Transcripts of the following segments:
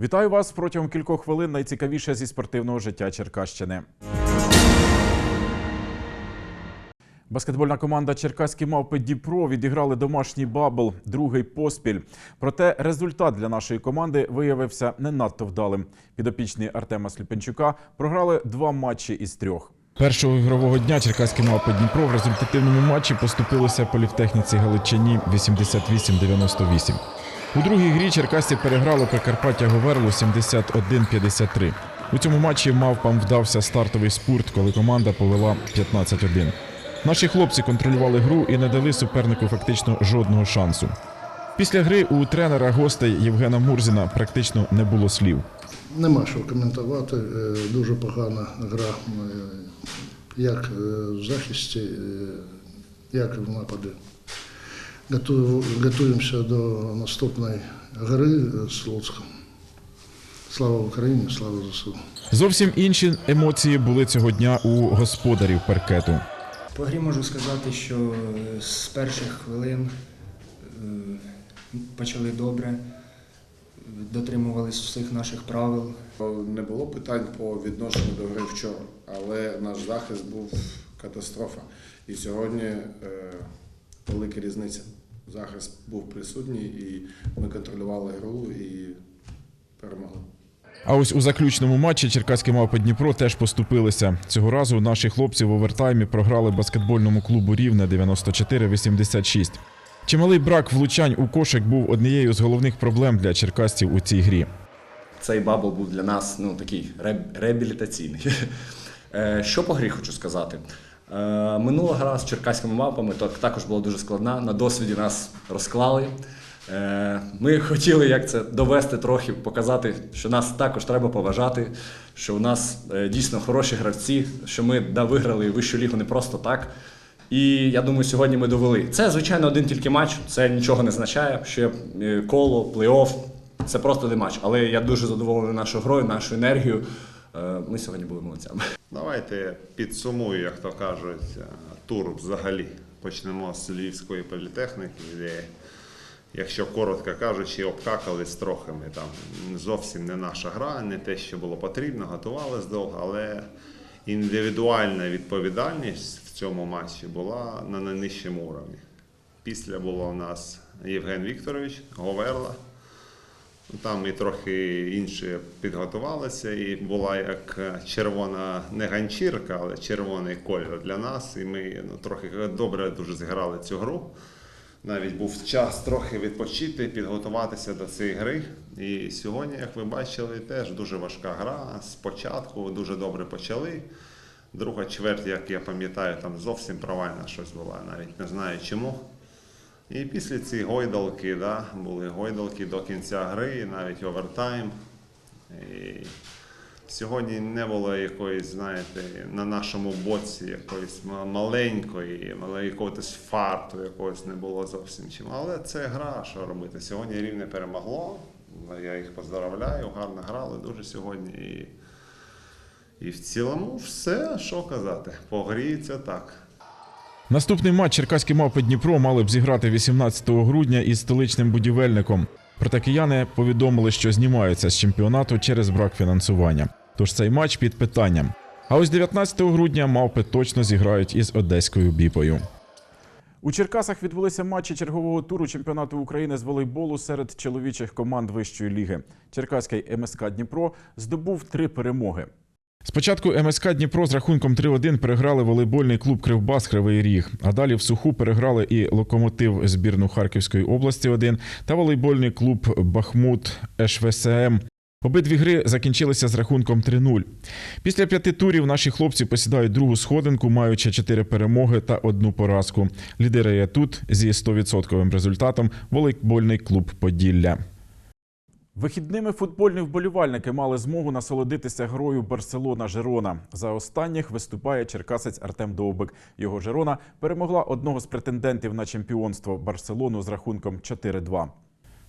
Вітаю вас протягом кількох хвилин. Найцікавіше зі спортивного життя Черкащини. Баскетбольна команда Черкаські мавпи Дніпро відіграли домашній бабл, другий поспіль. Проте результат для нашої команди виявився не надто вдалим. Підопічні Артема Сліпенчука програли два матчі із трьох. Першого ігрового дня черкаські мавпи Дніпро в результативному матчі поступилися політехніці Галичині 88-98. У другій грі черкасці переграли Прикарпаття Говерлу 71-53. У цьому матчі мавпам вдався стартовий спурт, коли команда повела 15-1. Наші хлопці контролювали гру і не дали супернику фактично жодного шансу. Після гри у тренера гостей Євгена Мурзіна практично не було слів. Нема що коментувати. Е, Дуже погана гра, е, як е, в захисті, як в нападі. Готуємося до наступної гри з Луцьком. Слава Україні, слава ЗСУ. Зовсім інші емоції були цього дня у господарів паркету. По грі можу сказати, що е, з перших хвилин е, почали добре, е, дотримувались всіх наших правил. Не було питань по відношенню до гри вчора, але наш захист був катастрофа. І сьогодні велика різниця. Захист був присутній, і ми контролювали гру і перемогли. А ось у заключному матчі черкаські мавпи Дніпро теж поступилися. Цього разу наші хлопці в овертаймі програли баскетбольному клубу Рівне 94-86. Чималий брак влучань у кошик був однією з головних проблем для черкасців у цій грі. цей бабл був для нас ну, такий ре- реабілітаційний. Е, Що по грі хочу сказати? Е, Минула гра з черкаськими мапами також була дуже складна. На досвіді нас розклали. Е, Ми хотіли як це довести трохи, показати, що нас також треба поважати, що у нас е, дійсно хороші гравці, що ми да, виграли вищу лігу не просто так. І я думаю, сьогодні ми довели. Це, звичайно, один тільки матч, це нічого не означає. Ще коло, плей-офф, це просто один матч. Але я дуже задоволений нашою грою, нашою енергією. Е, Ми сьогодні були молодцями. Давайте підсумую, як то кажуть, е, тур взагалі. Почнемо з Львівської політехніки, де, якщо коротко кажучи, обкакались трохи. Ми там зовсім не наша гра, не те, що було потрібно, готувалися довго, але індивідуальна відповідальність в цьому матчі була на найнижчому уровні. Після було у нас Євген Вікторович, Говерла. Там і трохи інші підготувалися, і була як червона не ганчірка, але червоний кольор для нас. І ми ну, трохи добре дуже зіграли цю гру. Навіть був час трохи відпочити, підготуватися до цієї гри. І сьогодні, як ви бачили, теж дуже важка гра. Спочатку дуже добре почали. Друга чверть, як я пам'ятаю, там зовсім провальна щось була, навіть не знаю чому. І після цієї гойдалки, да, були гойдалки до кінця гри, навіть овертайм. І сьогодні не було якоїсь, знаєте, на нашому боці якоїсь маленької, якогось фарту якогось не було зовсім чим. Але це гра, що робити. Сьогодні рівне перемогло. Я їх поздравляю, гарно грали дуже сьогодні. І, і в цілому все, що казати. По грі це так. Наступний матч черкаські мавпи Дніпро мали б зіграти 18 грудня із столичним будівельником. Проте кияни повідомили, що знімаються з чемпіонату через брак фінансування. Тож цей матч під питанням. А ось 19 грудня мавпи точно зіграють із одеською біпою. У Черкасах відбулися матчі чергового туру чемпіонату України з волейболу серед чоловічих команд вищої ліги. Черкаський МСК Дніпро здобув три перемоги. Спочатку МСК Дніпро з рахунком 3-1 переграли волейбольний клуб Кривбас Кривий Ріг. А далі в суху переграли і локомотив збірну Харківської області 1 та волейбольний клуб Бахмут ШВСМ. Обидві гри закінчилися з рахунком 3-0. Після п'яти турів наші хлопці посідають другу сходинку, маючи чотири перемоги та одну поразку. Лідирує тут зі 100% результатом волейбольний клуб Поділля. Вихідними футбольні вболівальники мали змогу насолодитися грою Барселона Жерона. За останніх виступає черкасець Артем Довбик. Його Жерона перемогла одного з претендентів на чемпіонство Барселону з рахунком 4-2.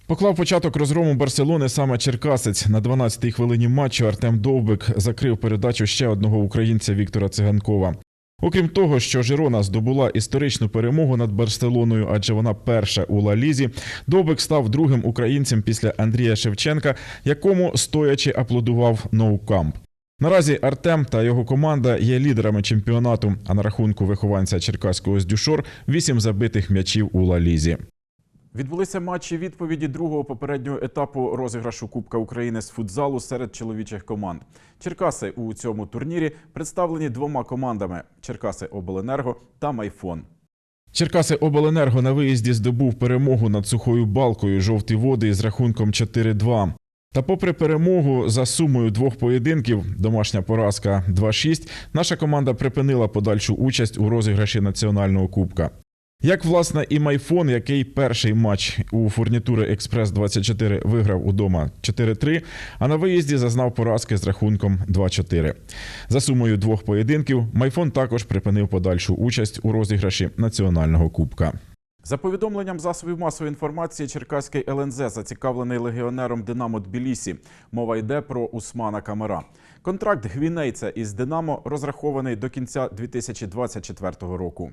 Поклав початок розгрому Барселони саме Черкасець. На 12-й хвилині матчу Артем Довбик закрив передачу ще одного українця Віктора Циганкова. Окрім того, що Жирона здобула історичну перемогу над Барселоною, адже вона перша у Лалізі, Довбик став другим українцем після Андрія Шевченка, якому стоячи аплодував Ноукамп. Наразі Артем та його команда є лідерами чемпіонату. А на рахунку вихованця черкаського Здюшор вісім забитих м'ячів у Ла Лізі. Відбулися матчі відповіді другого попереднього етапу розіграшу Кубка України з футзалу серед чоловічих команд. Черкаси у цьому турнірі представлені двома командами: Черкаси Обленерго та Майфон. Черкаси Обленерго на виїзді здобув перемогу над сухою балкою жовті води з рахунком 4-2. Та попри перемогу за сумою двох поєдинків, домашня поразка 2-6, наша команда припинила подальшу участь у розіграші національного кубка. Як власне і Майфон, який перший матч у фурнітури Експрес 24 виграв удома 4-3, а на виїзді зазнав поразки з рахунком 2-4. За сумою двох поєдинків, Майфон також припинив подальшу участь у розіграші національного кубка. За повідомленням засобів масової інформації, черкаський ЛНЗ зацікавлений легіонером Динамо Тбілісі. Мова йде про Усмана Камера. Контракт гвінейця із Динамо розрахований до кінця 2024 року.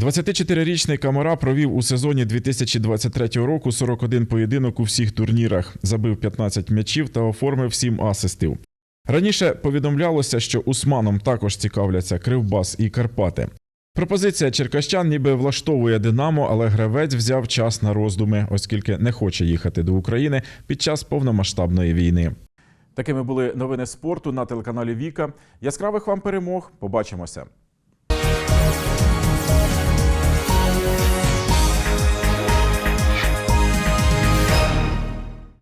24-річний Камара провів у сезоні 2023 року 41 поєдинок у всіх турнірах, забив 15 м'ячів та оформив 7 асистів. Раніше повідомлялося, що Усманом також цікавляться Кривбас і Карпати. Пропозиція черкащан ніби влаштовує Динамо, але гравець взяв час на роздуми, оскільки не хоче їхати до України під час повномасштабної війни. Такими були новини спорту на телеканалі Віка. Яскравих вам перемог. Побачимося.